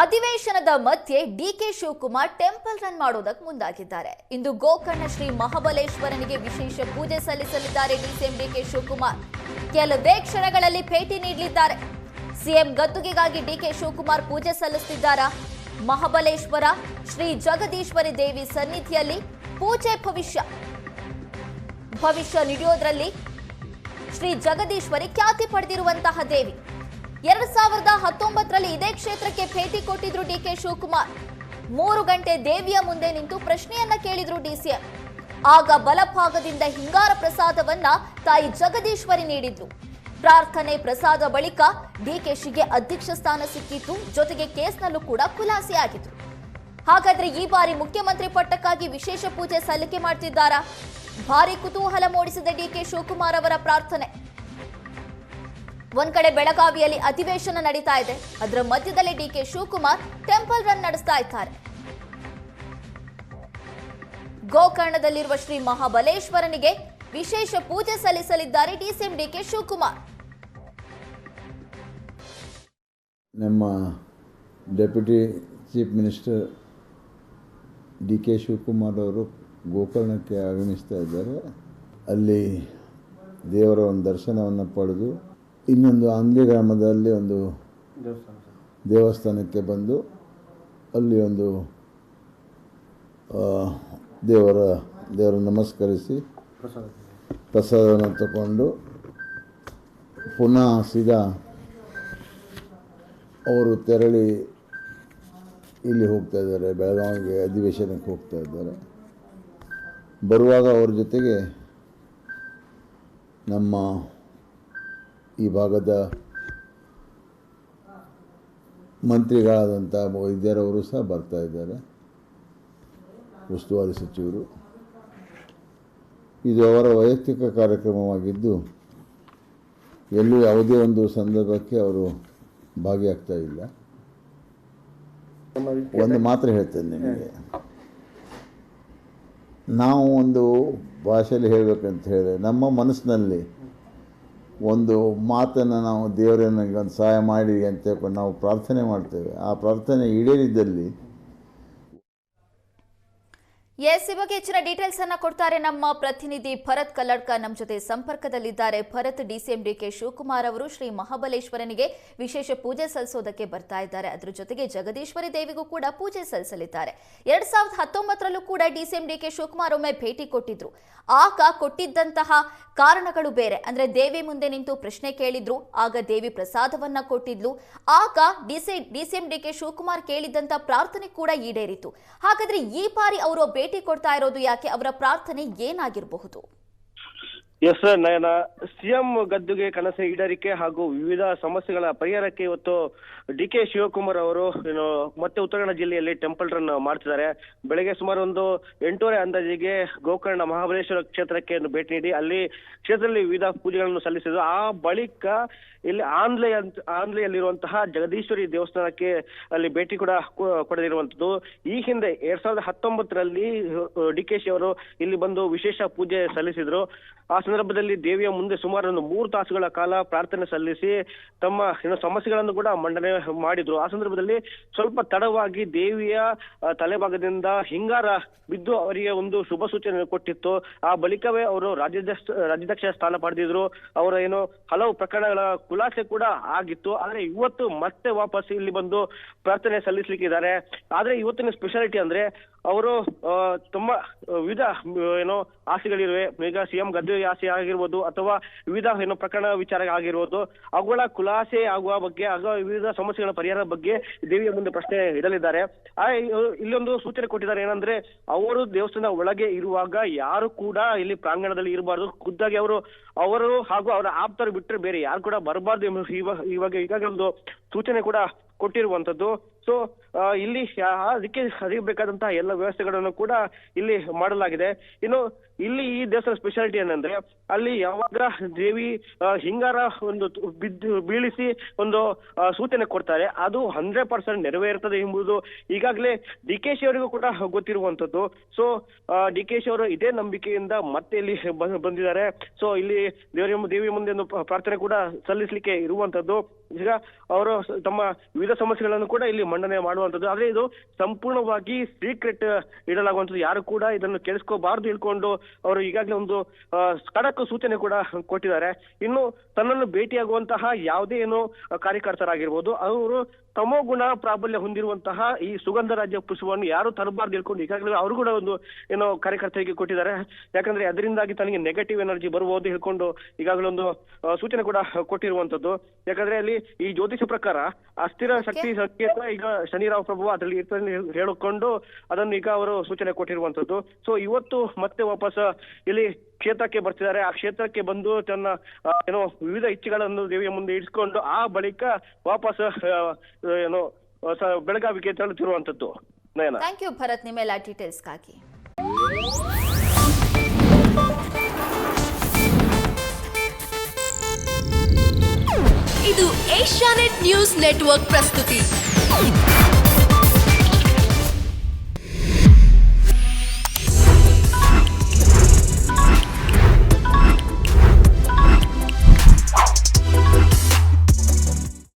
ಅಧಿವೇಶನದ ಮಧ್ಯೆ DK Shivakumar temple run ಮಾಡೋದಕ್ಕೆ ಮುಂದಾಗಿದ್ದಾರೆ. ಇಂದು ಗೋಕರ್ಣ ಶ್ರೀ ಮಹಾಬಲೇಶ್ವರನಿಗೆ ವಿಶೇಷ ಪೂಜೆ ಸಲ್ಲಿಸಲಿದ್ದಾರೆ ಡಿಸಿಎಂ ಡಿಕೆ ಶಿವಕುಮಾರ್. ಕೆಲವೇ ಕ್ಷಣಗಳಲ್ಲಿ ಭೇಟಿ ನೀಡಲಿದ್ದಾರೆ. ಸಿಎಂ ಗದ್ದುಗೆಗಾಗಿ ಡಿಕೆ ಶಿವಕುಮಾರ್ ಪೂಜೆ ಸಲ್ಲಿಸುತ್ತಿದ್ದಾರಾ ಮಹಾಬಲೇಶ್ವರ, ಶ್ರೀ ಜಗದೀಶ್ವರಿ ದೇವಿ ಸನ್ನಿಧಿಯಲ್ಲಿ ಪೂಜೆ ಭವಿಷ್ಯ. ಭವಿಷ್ಯ ನೀಡುವುದರಲ್ಲಿ ಶ್ರೀ ಜಗದೀಶ್ವರಿ ಖ್ಯಾತಿ ಪಡೆದಿರುವಂತಹ ದೇವಿ. ಎರಡ್ ಸಾವಿರದ ಹತ್ತೊಂಬತ್ತರಲ್ಲಿ ಇದೇ ಕ್ಷೇತ್ರಕ್ಕೆ ಭೇಟಿ ಕೊಟ್ಟಿದ್ರು ಡಿ ಕೆ ಶಿವಕುಮಾರ್. ಮೂರು ಗಂಟೆ ದೇವಿಯ ಮುಂದೆ ನಿಂತು ಪ್ರಶ್ನೆಯನ್ನ ಕೇಳಿದ್ರು ಡಿಸಿಎಂ ಆಗ ಬಲಭಾಗದಿಂದ ಹಿಂಗಾರ ಪ್ರಸಾದವನ್ನ ತಾಯಿ ಜಗದೀಶ್ವರಿ ನೀಡಿದ್ರು. ಪ್ರಾರ್ಥನೆ ಪ್ರಸಾದ ಬಳಿಕ ಡಿಕೆಶಿಗೆ ಅಧ್ಯಕ್ಷ ಸ್ಥಾನ ಸಿಕ್ಕಿತ್ತು, ಜೊತೆಗೆ ಕೇಸ್ನಲ್ಲೂ ಕೂಡ ಖುಲಾಸೆಯಾಗಿತ್ತು ಹಾಗಾದ್ರೆ ಈ ಬಾರಿ ಮುಖ್ಯಮಂತ್ರಿ ಪಟ್ಟಕ್ಕಾಗಿ ವಿಶೇಷ ಪೂಜೆ ಸಲ್ಲಿಕೆ ಮಾಡ್ತಿದ್ದಾರಾ? ಭಾರಿ ಕುತೂಹಲ ಮೂಡಿಸಿದ ಡಿ ಕೆ ಶಿವಕುಮಾರ್ ಅವರ ಪ್ರಾರ್ಥನೆ. ಒಂದ್ ಕಡೆ ಬೆಳಗಾವಿಯಲ್ಲಿ ಅಧಿವೇಶನ ನಡೀತಾ ಇದೆ. ಅದರ ಮಧ್ಯದಲ್ಲಿ D K Shivakumar temple run ನಡೆಸ್ತಾ ಇದ್ದಾರೆ. ಗೋಕರ್ಣದಲ್ಲಿರುವ ಶ್ರೀ ಮಹಾಬಲೇಶ್ವರನಿಗೆ ವಿಶೇಷ ಪೂಜೆ ಸಲ್ಲಿಸಲಿದ್ದಾರೆ ಡಿಸಿಎಂ ಡಿಕೆ ಶಿವಕುಮಾರ್. ನಮ್ಮ deputy chief minister D K Shivakumar ಅವರು ಗೋಕರ್ಣಕ್ಕೆ ಆಗಮಿಸ್ತಾ ಇದ್ದಾರೆ. ಅಲ್ಲಿ ದೇವರ ಒಂದು ದರ್ಶನವನ್ನು ಪಡೆದು ಇನ್ನೊಂದು ಅಂಗ್ಲಿ ಗ್ರಾಮದಲ್ಲಿ ಒಂದು ದೇವಸ್ಥಾನಕ್ಕೆ ಬಂದು ಅಲ್ಲಿ ಒಂದು ದೇವರ ದೇವರ ನಮಸ್ಕರಿಸಿ ಪ್ರಸಾದವನ್ನು ತಗೊಂಡು ಪುನಃ ಸೀದಾ ಅವರು ತೆರಳಿ ಇಲ್ಲಿ ಹೋಗ್ತಾ ಇದ್ದಾರೆ ಬೆಳಗಾವಿಗೆ ಅಧಿವೇಶನಕ್ಕೆ ಹೋಗ್ತಾ ಇದ್ದಾರೆ. ಬರುವಾಗ ಅವ್ರ ಜೊತೆಗೆ ನಮ್ಮ ಈ ಭಾಗದ ಮಂತ್ರಿಗಳಾದಂಥ ವೈದ್ಯರವರು ಸಹ ಬರ್ತಾ ಇದ್ದಾರೆ. ಉಸ್ತುವಾರಿ ಸಚಿವರು. ಇದು ಅವರ ವೈಯಕ್ತಿಕ ಕಾರ್ಯಕ್ರಮವಾಗಿದ್ದು, ಎಲ್ಲೂ ಯಾವುದೇ ಒಂದು ಸಂದರ್ಭಕ್ಕೆ ಅವರು ಭಾಗಿಯಾಗ್ತಾ ಇಲ್ಲ. ಒಂದು ಮಾತ್ರ ಹೇಳ್ತೇನೆ ನಿಮಗೆ. ನಾವು ಒಂದು ಭಾಷೆಯಲ್ಲಿ ಹೇಳಬೇಕಂತ ಹೇಳಿದ್ರೆ ನಮ್ಮ ಮನಸ್ಸಿನಲ್ಲಿ ಒಂದು ಮಾತನ್ನು ನಾವು ದೇವರನ್ನು ಒಂದು ಸಹಾಯ ಮಾಡಿ ಅಂತ ಹೇಳ್ಕೊಂಡು ನಾವು ಪ್ರಾರ್ಥನೆ ಮಾಡ್ತೇವೆ. ಆ ಪ್ರಾರ್ಥನೆ ಈಡೇರಿದ್ದಲ್ಲಿ ಎಸ್ ಈ ಬಗ್ಗೆ ಹೆಚ್ಚಿನ ಡೀಟೇಲ್ಸ್ ಅನ್ನ ಕೊಡ್ತಾರೆ ನಮ್ಮ ಪ್ರತಿನಿಧಿ ಭರತ್ ಕಲ್ಲಡ್ಕ. ನಮ್ಮ ಜೊತೆ ಸಂಪರ್ಕದಲ್ಲಿದ್ದಾರೆ ಭರತ್ ಡಿಸಿಎಂ ಡಿಕೆ ಶಿವಕುಮಾರ್ ಅವರು, ಶ್ರೀ ಮಹಾಬಲೇಶ್ವರನಿಗೆ ವಿಶೇಷ ಪೂಜೆ ಸಲ್ಲಿಸೋದಕ್ಕೆ ಬರ್ತಾ ಇದ್ದಾರೆ. ಅದ್ರ ಜೊತೆಗೆ ಜಗದೀಶ್ವರಿ ದೇವಿಗೂ ಕೂಡ ಪೂಜೆ ಸಲ್ಲಿಸಲಿದ್ದಾರೆ. ಎರಡ್ ಸಾವಿರದ ಹತ್ತೊಂಬತ್ತರಲ್ಲೂ ಕೂಡ ಡಿಸಿಎಂ ಡಿಕೆ ಶಿವಕುಮಾರ್ ಒಮ್ಮೆ ಭೇಟಿ ಕೊಟ್ಟಿದ್ರು. ಆಗ ಕೊಟ್ಟಿದ್ದಂತಹ ಕಾರಣಗಳು ಬೇರೆ. ಅಂದ್ರೆ ದೇವಿ ಮುಂದೆ ನಿಂತು ಪ್ರಶ್ನೆ ಕೇಳಿದ್ರು, ಆಗ ದೇವಿ ಪ್ರಸಾದವನ್ನ ಕೊಟ್ಟಿದ್ಲು. ಆಗ ಡಿಸಿ ಡಿಸಿಎಂ ಡಿಕೆ ಶಿವಕುಮಾರ್ ಕೇಳಿದ್ದಂತ ಪ್ರಾರ್ಥನೆ ಕೂಡ ಈಡೇರಿತು. ಹಾಗಾದ್ರೆ ಈ ಬಾರಿ ಅವರು ಭೇಟಿ ಕೊಡ್ತಾ ಇರೋದು ಯಾಕೆ? ಅವರ ಪ್ರಾರ್ಥನೆ ಏನಾಗಿರಬಹುದು? ಎಸ್ ನಯನ ಸಿಎಂ ಗದ್ದುಗೆ ಕನಸು ಈಡೇರಿಕೆ ಹಾಗೂ ವಿವಿಧ ಸಮಸ್ಯೆಗಳ ಪರಿಹಾರಕ್ಕೆ ಇವತ್ತು ಡಿ ಕೆ ಶಿವಕುಮಾರ್ ಅವರು ಮತ್ತೆ ಉತ್ತರ ಕನ್ನಡ ಜಿಲ್ಲೆಯಲ್ಲಿ ಟೆಂಪಲ್ ರನ್ ಮಾಡ್ತಿದ್ದಾರೆ. ಬೆಳಗ್ಗೆ ಸುಮಾರು ಒಂದು ಎಂಟೂವರೆ ಅಂದಾಜಿಗೆ ಗೋಕರ್ಣ ಮಹಾಬಲೇಶ್ವರ ಕ್ಷೇತ್ರಕ್ಕೆ ಭೇಟಿ ನೀಡಿ, ಅಲ್ಲಿ ಕ್ಷೇತ್ರದಲ್ಲಿ ವಿವಿಧ ಪೂಜೆಗಳನ್ನು ಸಲ್ಲಿಸಿದ್ರು. ಆ ಬಳಿಕ ಇಲ್ಲಿ ಆಂಧ್ಲೆ ಆಂಧ್ಲೆಯಲ್ಲಿರುವಂತಹ ಜಗದೀಶ್ವರಿ ದೇವಸ್ಥಾನಕ್ಕೆ ಅಲ್ಲಿ ಭೇಟಿ ಕೂಡ ಕೊಡದಿರುವಂತದ್ದು ಈ ಹಿಂದೆ ಎರಡ್ ಸಾವಿರದ ಹತ್ತೊಂಬತ್ತರಲ್ಲಿ ಡಿ ಕೆ ಶಿ ಅವರು ಇಲ್ಲಿ ಬಂದು ವಿಶೇಷ ಪೂಜೆ ಸಲ್ಲಿಸಿದ್ರು. ಆ ಸಂದರ್ಭದಲ್ಲಿ ದೇವಿಯ ಮುಂದೆ ಸುಮಾರು ಒಂದು ಮೂರು ತಾಸುಗಳ ಕಾಲ ಪ್ರಾರ್ಥನೆ ಸಲ್ಲಿಸಿ ತಮ್ಮ ಏನು ಸಮಸ್ಯೆಗಳನ್ನು ಕೂಡ ಮಂಡನೆ ಮಾಡಿದ್ರು. ಆ ಸಂದರ್ಭದಲ್ಲಿ ಸ್ವಲ್ಪ ತಡವಾಗಿ ದೇವಿಯ ತಲೆಭಾಗದಿಂದ ಹಿಂಗಾರ ಬಿದ್ದು ಅವರಿಗೆ ಒಂದು ಶುಭ ಸೂಚನೆ ಕೊಟ್ಟಿತ್ತು. ಆ ಬಳಿಕವೇ ಅವರು ರಾಜ್ಯಾಧ್ಯಕ್ಷ ರಾಜ್ಯಾಧ್ಯಕ್ಷ ಸ್ಥಾನ ಪಡೆದಿದ್ರು. ಅವರ ಏನು ಹಲವು ಪ್ರಕರಣಗಳ ಖುಲಾಸೆ ಕೂಡ ಆಗಿತ್ತು. ಆದ್ರೆ ಇವತ್ತು ಮತ್ತೆ ವಾಪಸ್ ಇಲ್ಲಿ ಬಂದು ಪ್ರಾರ್ಥನೆ ಸಲ್ಲಿಸ್ಲಿಕ್ಕಿದ್ದಾರೆ. ಆದ್ರೆ ಇವತ್ತಿನ ಸ್ಪೆಷಾಲಿಟಿ ಅಂದ್ರೆ ಅವರು ತುಂಬಾ ವಿಧ ವಿವಿಧ ಏನೋ ಆಸೆಗಳಿವೆ ಈಗ ಸಿಎಂ ಗದ್ದೆ ಆಸೆ ಆಗಿರ್ಬೋದು ಅಥವಾ ವಿವಿಧ ಏನು ಪ್ರಕರಣ ವಿಚಾರ ಆಗಿರ್ಬೋದು ಅವುಗಳ ಖುಲಾಸೆ ಆಗುವ ಬಗ್ಗೆ ಹಾಗೂ ವಿವಿಧ ಸಮಸ್ಯೆಗಳ ಪರಿಹಾರ ಬಗ್ಗೆ ದೇವಿಯ ಮುಂದೆ ಪ್ರಶ್ನೆ ಇಡಲಿದ್ದಾರೆ. ಆ, ಇಲ್ಲೊಂದು ಸೂಚನೆ ಕೊಟ್ಟಿದ್ದಾರೆ ಏನಂದ್ರೆ ಅವರು ದೇವಸ್ಥಾನದ ಒಳಗೆ ಇರುವಾಗ ಯಾರು ಕೂಡ ಇಲ್ಲಿ ಪ್ರಾಂಗಣದಲ್ಲಿ ಇರಬಾರ್ದು. ಖುದ್ದಾಗಿ ಅವರು ಅವರು ಹಾಗೂ ಅವರ ಆಪ್ತರು ಬಿಟ್ಟರೆ ಬೇರೆ ಯಾರು ಕೂಡ ಬರಬಾರ್ದು ಎಂಬ ಇವಾಗ ಈಗಾಗಲೇ ಒಂದು ಸೂಚನೆ ಕೂಡ ಕೊಟ್ಟಿರುವಂತದ್ದು ಸೊ ಇಲ್ಲಿ ಅದಕ್ಕೆ ಅದಕ್ಕೆ ಬೇಕಾದಂತಹ ಎಲ್ಲ ವ್ಯವಸ್ಥೆಗಳನ್ನು ಕೂಡ ಇಲ್ಲಿ ಮಾಡಲಾಗಿದೆ. ಇನ್ನು, ಇಲ್ಲಿ ಈ ದೇವಸ್ಥಾನ ಸ್ಪೆಷಾಲಿಟಿ ಏನಂದ್ರೆ, ಅಲ್ಲಿ ಯಾವಾಗ ದೇವಿ ಹಿಂಗಾರ ಒಂದು ಬಿದ್ದು ಬೀಳಿಸಿ ಒಂದು ಸೂಚನೆ ಕೊಡ್ತಾರೆ, ಅದು ಹಂಡ್ರೆಡ್ ಪರ್ಸೆಂಟ್ ನೆರವೇರುತ್ತದೆ ಎಂಬುದು ಈಗಾಗಲೇ ಡಿ ಕೆ ಶಿ ಅವರಿಗೂ ಕೂಡ ಗೊತ್ತಿರುವಂತದ್ದು ಸೊ ಡಿ ಕೆ ಶಿ ಅವರು ಇದೇ ನಂಬಿಕೆಯಿಂದ ಮತ್ತೆ ಇಲ್ಲಿ ಬಂದಿದ್ದಾರೆ. ಸೊ ಇಲ್ಲಿ ದೇವರ ದೇವಿ ಮುಂದೆ ಒಂದು ಪ್ರಾರ್ಥನೆ ಕೂಡ ಸಲ್ಲಿಸಲಿಕ್ಕೆ ಇರುವಂತದ್ದು ಈಗ ಅವರು ತಮ್ಮ ವಿವಿಧ ಸಮಸ್ಯೆಗಳನ್ನು ಕೂಡ ಇಲ್ಲಿ ಮಂಡನೆ ಮಾಡುವಂತದ್ದು ಆದ್ರೆ ಇದು ಸಂಪೂರ್ಣವಾಗಿ ಸೀಕ್ರೆಟ್ ಇಡಲಾಗುವಂತದ್ದು ಯಾರು ಕೂಡ ಇದನ್ನು ಕೇಳಿಸ್ಕೋಬಾರ್ದು ಇಳ್ಕೊಂಡು ಅವರು ಈಗಾಗಲೇ ಒಂದು ಖಡಕ್ ಸೂಚನೆ ಕೂಡ ಕೊಟ್ಟಿದ್ದಾರೆ. ಇನ್ನು ತನ್ನನ್ನು ಭೇಟಿಯಾಗುವಂತಹ ಯಾವುದೇ ಏನು ಕಾರ್ಯಕರ್ತರಾಗಿರ್ಬೋದು, ಅವರು ತಮೋ ಗುಣ ಪ್ರಾಬಲ್ಯ ಹೊಂದಿರುವಂತಹ ಈ ಸುಗಂಧ ರಾಜ್ಯ ಪುಷ್ಪವನ್ನು ಯಾರು ತರಬಾರ್ದು ಹೇಳ್ಕೊಂಡು ಈಗಾಗಲೇ ಅವರು ಕೂಡ ಒಂದು ಏನೋ ಕಾರ್ಯಕರ್ತರಿಗೆ ಕೊಟ್ಟಿದ್ದಾರೆ. ಯಾಕಂದ್ರೆ ಅದರಿಂದಾಗಿ ತನಗೆ ನೆಗೆಟಿವ್ ಎನರ್ಜಿ ಬರಬಹುದು ಹೇಳ್ಕೊಂಡು ಈಗಾಗಲೇ ಒಂದು ಸೂಚನೆ ಕೂಡ ಕೊಟ್ಟಿರುವಂತದ್ದು. ಯಾಕಂದ್ರೆ ಅಲ್ಲಿ ಈ ಜ್ಯೋತಿಷ ಪ್ರಕಾರ ಅಸ್ಥಿರ ಶಕ್ತಿ ಸಂಕೇತ ಈಗ ಶನಿರಾವ್ ಪ್ರಭು ಅದರಲ್ಲಿ ಇರ್ತದೆ ಹೇಳಿಕೊಂಡು ಅದನ್ನು ಈಗ ಅವರು ಸೂಚನೆ ಕೊಟ್ಟಿರುವಂತದ್ದು. ಸೊ ಇವತ್ತು ಮತ್ತೆ ವಾಪಸ್ ಇಲ್ಲಿ ಕ್ಷೇತ್ರಕ್ಕೆ ಬರ್ತಿದ್ದಾರೆ. ಆ ಕ್ಷೇತ್ರಕ್ಕೆ ಬಂದು ತನ್ನ ಏನೋ ವಿವಿಧ ಇಚ್ಛೆಗಳನ್ನು ದೇವಿಯ ಮುಂದೆ ಇಡ್ಸ್ಕೊಂಡು ಆ ಬಳಿಕ ವಾಪಸ್ ಏನು ಬೆಳಗಾವಿಗೆ ತೆರಳುತ್ತಿರುವಂತದ್ದು ನಯನ. Thank you Bharat. ನಿಮ್ಮೆಲ್ಲ ಡೀಟೇಲ್ಸ್ಗಾಗಿ. ಇದು ಏಷ್ಯಾನೆಟ್ ನ್ಯೂಸ್ ನೆಟ್ವರ್ಕ್ ಪ್ರಸ್ತುತಿ.